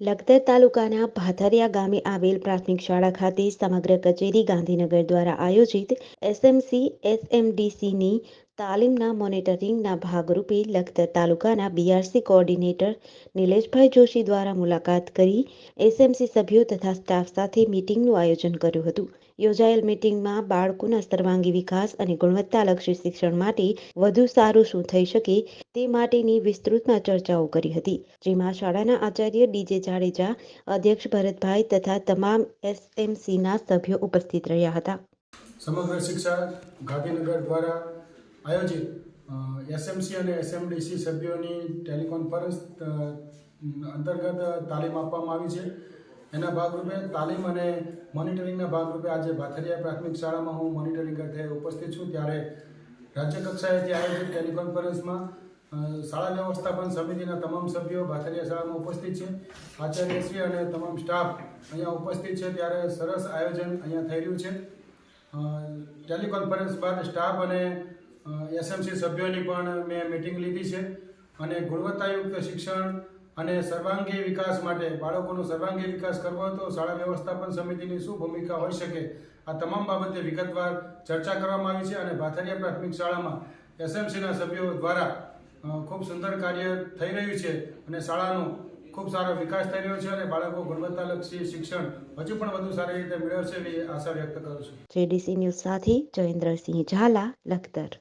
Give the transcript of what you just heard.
લખતર તાલુકાના ભાથરિયા ગામે આવેલ પ્રાથમિક શાળા ખાતે સમગ્ર કચેરી ગાંધીનગર દ્વારા આયોજિત એસએમસી, એસએમડીસીની તાલીમના મોનિટરિંગના ભાગરૂપે લખતર તાલુકાના બીઆરસી કોઓર્ડિનેટર નિલેશભાઈ જોશી દ્વારા મુલાકાત કરી એસએમસી સભ્યો તથા સ્ટાફ સાથે મીટિંગનું આયોજન કર્યું હતું. યોજાયેલ મીટિંગમાં બાળકોના સર્વાંગી વિકાસ અને ગુણવત્તાલક્ષી શિક્ષણ માટે વધુ સારું શું થઈ શકે તે માટેની વિસ્તૃતમાં ચર્ચાઓ કરી હતી. જેમાં શાળાના આચાર્ય ડીજે જાડેજા, અધ્યક્ષ ભરતભાઈ તથા તમામ એસએમસીના સભ્યો ઉપસ્થિત રહ્યા હતા. સમગ્ર શિક્ષા ગાંધીનગર દ્વારા આયોજિત એસએમસી અને એસએમડીસી સભ્યોની ટેલિકોન્ફરન્સ અંતર્ગત તાલીમ આપવામાં આવી છે. એના ભાગરૂપે તાલીમ અને મોનિટરિંગના ભાગરૂપે આજે ભાથરિયા પ્રાથમિક શાળામાં હું મોનિટરિંગ અર્થે ઉપસ્થિત છું. ત્યારે રાજ્ય કક્ષાએથી આયોજિત ટેલિકોન્ફરન્સમાં શાળા વ્યવસ્થાપન સમિતિના તમામ સભ્યો ભાથરિયા શાળામાં ઉપસ્થિત છે. આચાર્યશ્રી અને તમામ સ્ટાફ અહીંયા ઉપસ્થિત છે. ત્યારે સરસ આયોજન અહીંયા થઈ રહ્યું છે. ટેલિકોન્ફરન્સ બાદ સ્ટાફ અને એસએમસી સભ્યોની પણ મેં મિટિંગ લીધી છે અને ગુણવત્તાયુક્ત શિક્ષણ અને સર્વાંગી વિકાસ માટે, બાળકોનો સર્વાંગી વિકાસ કરવો તો શાળા વ્યવસ્થાપન સમિતિની શું ભૂમિકા હોઈ શકે? આ તમામ બાબતે વિગતવાર ચર્ચા કરવામાં આવી છે અને ભાથરિયા પ્રાથમિક શાળામાં એસએમસીના સભ્યો દ્વારા ખૂબ સુંદર કાર્ય થઈ રહ્યું છે અને શાળાનો ખૂબ સારો વિકાસ થઈ રહ્યો છે અને બાળકો ગુણવત્તાલક્ષી શિક્ષણ હજુ પણ વધુ સારી રીતે મેળવશે એવી આશા વ્યક્ત કરું છું. જેડીસી ન્યૂઝ સાથે જયેન્દ્રસિંહ ઝાલા, લખતર.